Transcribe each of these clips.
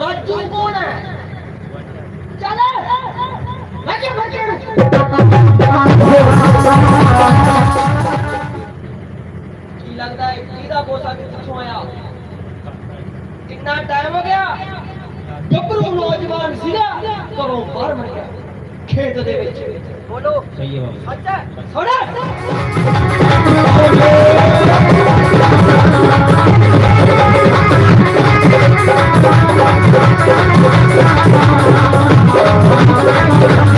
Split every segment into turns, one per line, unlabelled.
ਰਾਜੂ ਕੌਣ ਹੈ? ਚੱਲ। ਲੱਗੇ ਫੱਟਣ ਕੀ ਲੱਗਦਾ ਹੈ? ਕਿਹਦਾ ਬੋਸਾ ਕਿੱਥੋਂ ਆਇਆ? ਕਿੰਨਾ ਟਾਈਮ ਹੋ ਗਿਆ? ਗੱਭਰੂ ਨੌਜਵਾਨ ਸੀਗਾ ਘਰੋਂ ਬਾਹਰ ਮਰ ਗਿਆ। ਖੇਤ ਦੇ ਵਿੱਚ। ਬੋਲੋ।
ਸਹੀ ਹੈ ਬਾਬਾ
ਅੱਛਾ ਥੋੜਾ
Thank you.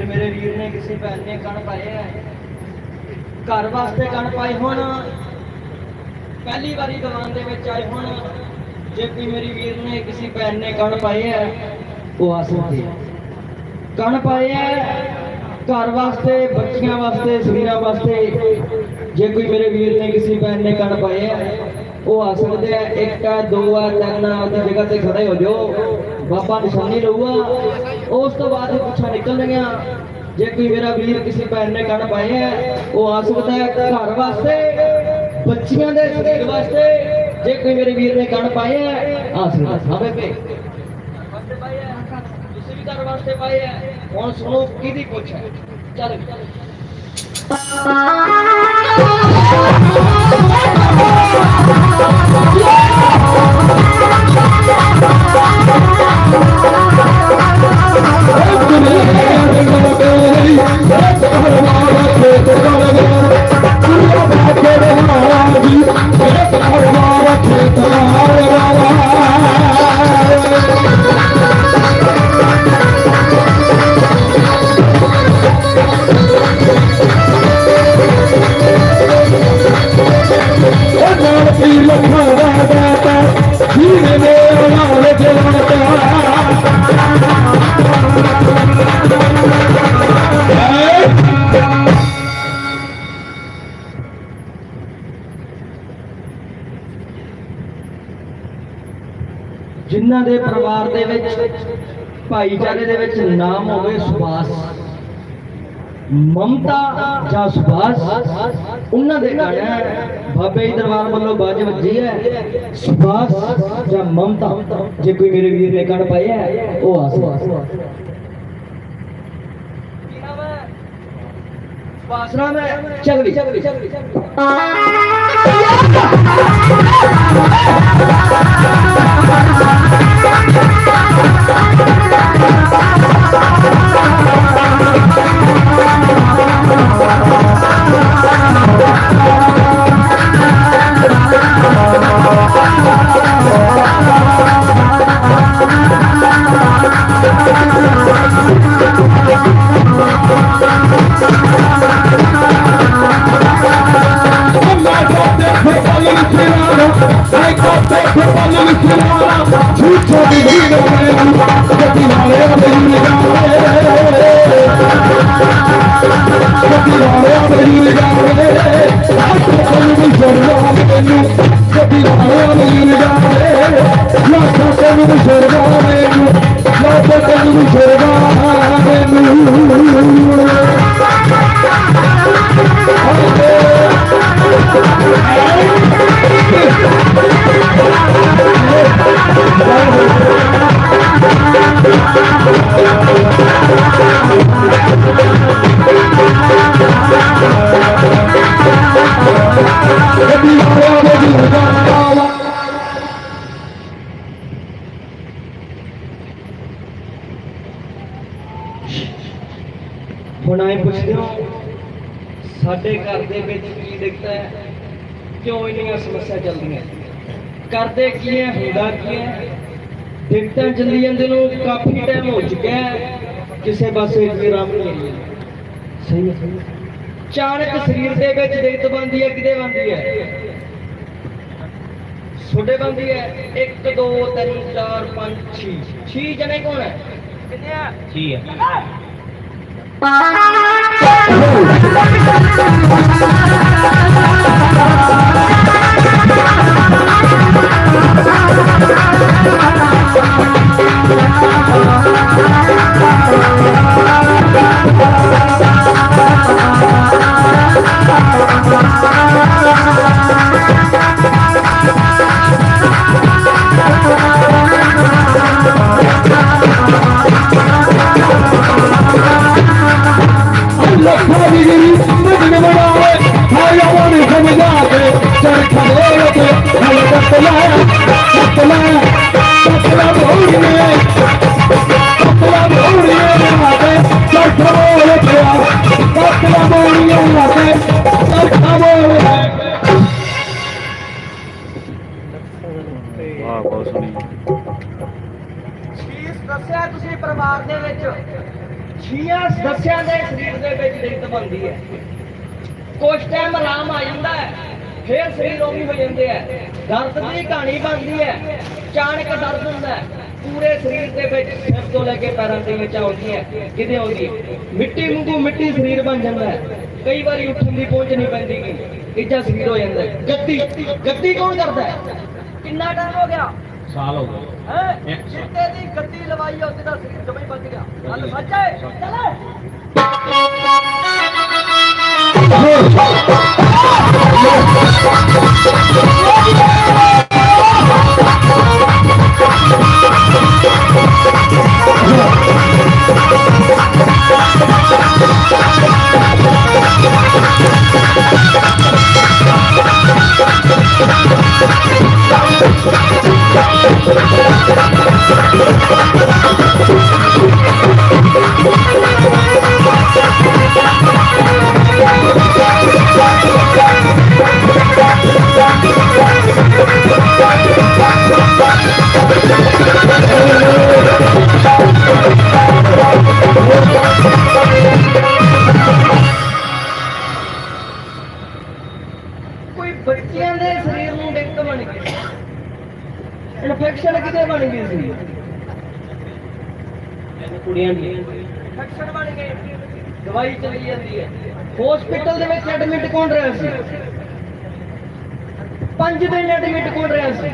ਫਿਰ ਮੇਰੇ ਵੀਰ ਨੇ ਕਿਸੇ ਭੈਣ ਨੇ ਕਣ ਪਾਏ ਹੈ ਘਰ ਵਾਸਤੇ ਕਣ ਪਾਏ ਹੁਣ। ਪਹਿਲੀ ਵਾਰੀ ਦੀਵਾਨ ਦੇ ਵਿੱਚ ਆਏ ਹੁਣ, ਜੇ ਕੋਈ ਮੇਰੀ ਵੀਰ ਨੇ ਕਿਸੇ ਭੈਣ ਨੇ ਕਣ ਪਾਏ ਹੈ ਉਹ ਆ ਕਣ ਪਾਏ ਹੈ ਘਰ ਵਾਸਤੇ, ਬੱਚੀਆਂ ਵਾਸਤੇ, ਸਰੀਰਾਂ ਵਾਸਤੇ, ਜੇ ਕੋਈ ਮੇਰੇ ਵੀਰ ਨੇ ਕਿਸੇ ਭੈਣ ਨੇ ਕਣ ਪਾਏ ਹੈ ਉਹ ਆ ਸਕਦੇ ਆ, ਇੱਕ ਆ, ਦੋ ਆ, ਤਿੰਨ ਆ ਉਹਦੀ ਜਗ੍ਹਾ ਤੇ ਖੜੇ ਹੋ ਜਾਓ। ਬਾਬਾ ਨਿਸ਼ਾਨੀ ਲਊਗਾ ਉਸ ਤੋਂ ਬਾਅਦ ਪੁੱਛਾਂ ਨਿਕਲਣਗੀਆਂ। ਜੇ ਕੋਈ ਮੇਰਾ ਵੀਰ ਕਿਸੇ ਭੈਣ ਨੇ ਕਣ ਪਾਏ ਹੈ ਉਹ ਆ ਸਕਦਾ ਹੈ ਘਰ ਵਾਸਤੇ, ਬੱਚੀਆਂ ਦੇ ਸਰੀਰ ਵਾਸਤੇ। ਜੇ ਕੋਈ ਮੇਰੇ ਵੀਰ ਨੇ ਕਣ ਪਾਏ ਹੈ ਆ ਸਕਦਾ ਹਾਂ। ਬੇਬੇ। ਤੁਸੀਂ ਵੀ ਘਰ ਵਾਸਤੇ ਪਾਏ ਹੈ ਹੁਣ ਸੁਣੋ ਕਿਹਦੀ ਪੁੱਛ ਹੈ। ਚੱਲ। Yeah. ਜਿਨ੍ਹਾਂ ਦੇ ਪਰਿਵਾਰ ਦੇ ਵਿੱਚ ਭਾਈਚਾਰੇ ਦੇ ਵਿੱਚ ਨਾਮ ਹੋਵੇ ਸੁਭਾਸ। ਮਮਤਾ ਜਾਂ ਸੁਭਾਸ ਉਹਨਾਂ ਦੇ ਗਾਣਾ ਬਾਬੇ ਜੀ ਦਰਬਾਰ ਵੱਲੋਂ ਬਾਜ ਵੱਜੀ ਹੈ। ਸੁਭਾਸ ਜਾਂ ਮਮਤਾ ਜੇ ਕੋਈ ਮੇਰੇ ਵੀਰ ਨੇ ਕਣ ਪਾਇਆ ਹੈ, ਉਹ ਆਸ ਵਾਸਨਾ ਮੈਂ ਚਗਲੀ ਚਗਲੀ
Thank you.
ਹੁਣ ਆਏ ਪੁੱਛਦੇ ਹੋ ਸਾਡੇ ਘਰ ਦੇ ਵਿੱਚ ਕੀ ਦਿਖਦਾ ਹੈ? ਕਿਉਂ ਇੰਨੀਆਂ ਸਮੱਸਿਆ ਚੱਲਦੀਆਂ? ਕਰਦੇ ਕੀ ਹੈ ਹੁੰਦਾ ਕੀ ਹੈ? ਦਿੱਕਤਾਂ ਚੱਲੀ ਜਾਂਦੇ ਨੂੰ ਕਾਫੀ ਟਾਈਮ ਹੋ ਚੁੱਕਿਆ ਹੈ। ਕਿਸੇ ਪਾਸੇ ਕੋਈ ਰਾਮ ਨਹੀਂ ਹੈ ਸਹੀ ਹੈ। ਚਾਣਕ ਸਰੀਰ ਦੇ ਵਿੱਚ ਦਿੱਕਤ ਬੰਦੀ ਹੈ ਕਿਤੇ ਬੰਦੀ ਹੈ? ਛੋਟੇ ਬੰਦੀ ਹੈ? 1 2 3 4 5 6 6 ਜਣੇ ਕੌਣ ਹੈ? ਕਿੰਨੇ ਆ?
ਠੀਕ ਹੈ
Thank you. ਛੀਆਂ ਦੇ ਸਰੀਰ ਦੇ ਵਿੱਚ ਦਿੱਕਤ ਬਣਦੀ ਹੈ। ਕੁਝ ਟਾਈਮ ਆਰਾਮ ਆ ਜਾਂਦਾ ਹੈ, ਫਿਰ ਸਰੀਰ ਉਹ ਵੀ ਹੋ ਜਾਂਦੇ ਹੈ। ਦਰਦ ਦੀ ਕਹਾਣੀ ਬਣਦੀ ਹੈ ਚਾਣਕ ਦਰਦ ਹੁੰਦਾ ਹੈ। ਪੂਰੇ ਸਰੀਰ ਦੇ ਵਿੱਚ ਸਿਰ ਤੋਂ ਲੈ ਕੇ ਪੈਰਾਂ ਦੇ ਵਿੱਚ ਆਉਂਦੀ ਹੈ। ਕਿਤੇ ਆਉਂਦੀ ਮਿੱਟੀ ਵਾਂਗੂ ਮਿੱਟੀ ਸਰੀਰ ਬਣ ਜਾਂਦਾ ਹੈ। ਕਈ ਵਾਰੀ ਉੱਠਣ ਦੀ ਪਹੁੰਚ ਨਹੀਂ ਪੈਂਦੀ। ਗੀ ਇੱਜਾ ਸਰੀਰ ਹੋ ਜਾਂਦਾ ਗੱਦੀ ਗੱਦੀ ਕੌਣ ਕਰਦਾ ਹੈ? ਕਿੰਨਾ ਟਾਈਮ ਹੋ ਗਿਆ?
ਸਾਲ ਹੋ ਗਏ।
ਚਿੱਟੇ ਦੀ ਗੱਦੀ ਲਵਾਈ ਉਹਦੇ ਦਾ ਸਰੀਰ ਜਮੇ ਬਚ ਗਿਆ। ਗੱਲ ਸੱਚ ਹੈ ਚੱਲ। ਇਨਫੈਕਸ਼ਨ ਕਿਤੇ ਬਣ ਗਈ ਸੀ?
ਕੁੜੀਆਂ ਦੀ।
ਇਨਫੈਕਸ਼ਨ ਬਣ ਗਈ। ਦਵਾਈ ਚੱਲੀ ਜਾਂਦੀ ਹੈ। ਹਸਪੀਟਲ ਦੇ ਵਿੱਚ ਐਡਮਿਟ ਕੌਣ ਰਿਹਾ ਸੀ? ਪੰਜ ਦਿਨ ਐਡਮਿਟ ਕੌਣ ਰਿਹਾ ਸੀ?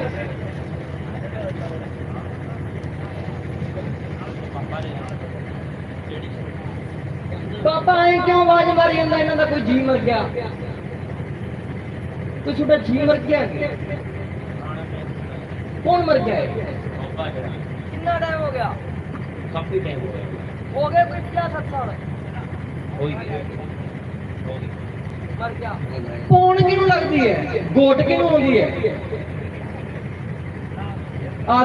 ਪਾਪਾ ਐ ਕਿਉਂ ਆਵਾਜ਼ ਮਾਰੀ ਜਾਂਦਾ? ਇਹਨਾਂ ਦਾ ਕੋਈ ਜੀ ਮਰ ਗਿਆ। ਕੋਈ ਛੋਟਾ ਜੀ ਮਰ ਗਿਆ? ਕੌਣ ਮਰ ਗਿਆ ਹੈ? ਕਿੰਨਾ ਟਾਈਮ ਹੋ ਗਿਆ?
ਕਾਫੀ ਟਾਈਮ ਹੋ ਗਿਆ।
ਹੋ ਗਏ ਕੋਈ 50 60 ਸਾਲ?
ਹੋਈ ਗਈ ਹੋ ਗਈ
ਮਰ ਗਿਆ। ਕੌਣ ਕਿਹਨੂੰ ਲੱਗਦੀ ਹੈ? ਗੋਟ ਕਿਹਨੂੰ ਆਉਂਦੀ ਹੈ? ਆ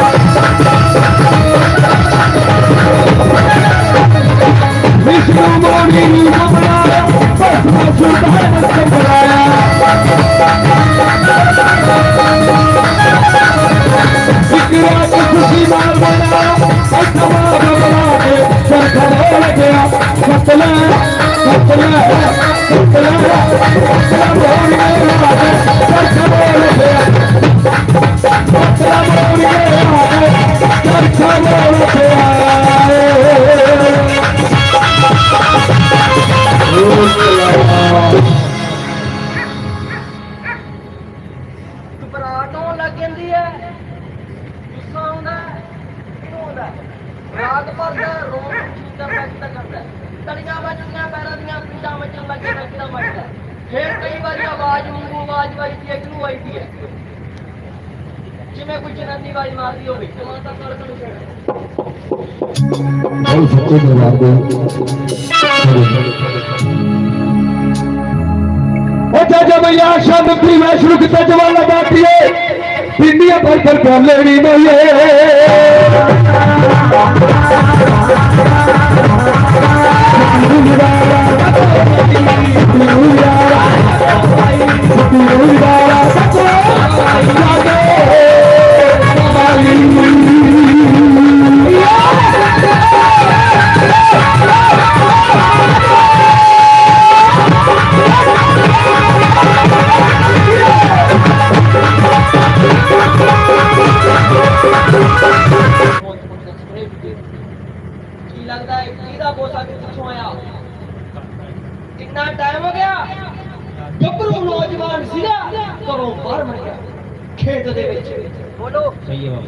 ਸਤਲਾ ਸਤਲਾ ਸਤਲਾ ਸਤਲਾ ਬੋਲ ਗਿਆ ਚਰਖਾ ਬੋਲ ਗਿਆ ਸਤਲਾ ਬੋਲ ਗਿਆ ਚਰਖਾ ਬੋਲ ਗਿਆ
ਘਬਰਾਹਟ ਹੋਣ ਲੱਗ ਜਾਂਦੀ ਹੈ ਗੁੱਸਾ ਆਉਂਦਾ ਹੈ ਕਿਉਂ ਆਉਂਦਾ ਹੈ? ਰਾਤ ਭਰ ਦਾ ਰੋਣ ਚੀਜ਼ਾਂ ਪੈਦਾ ਕਰਦਾ ਹੈ। ਤਲੀਆਂ ਵੱਜਦੀਆਂ ਪੈਰਾਂ ਦੀਆਂ ਪਿੰਡਾਂ ਵੱਜਣ ਲੱਗ ਜਾਂਦਾ ਵੱਜਦਾ? ਫਿਰ ਕਈ ਵਾਰੀ ਆਵਾਜ਼ ਵਾਂਗੂ ਆਵਾਜ਼ ਵੱਜਦੀ ਹੈ ਕਿਉਂ ਵੱਜਦੀ ਹੈ। ਜਿਵੇਂ ਕੋਈ ਜਨਾਨੀ ਆਵਾਜ਼ ਮਾਰਦੀ ਹੋਵੇ, ਜਮਾਂ ਤਾਂ ਕਰ ਕਰ
ਬਹੁਤ ਸੱਚੇ ਦਰਬਾਰ ਦੇ। ਉਹ ਜਜ ਮਈਆ ਸ਼ਬਦ ਦੀ ਮੈਂ ਸ਼ੁਰੂ ਕੀਤਾ ਜਵਾਲਾ ਪਿੰਡੀਆਂ ਪਰ ਪਰ ਪਿਆਲੇ ਨਹੀਂ
ਕੀ ਗਿਆ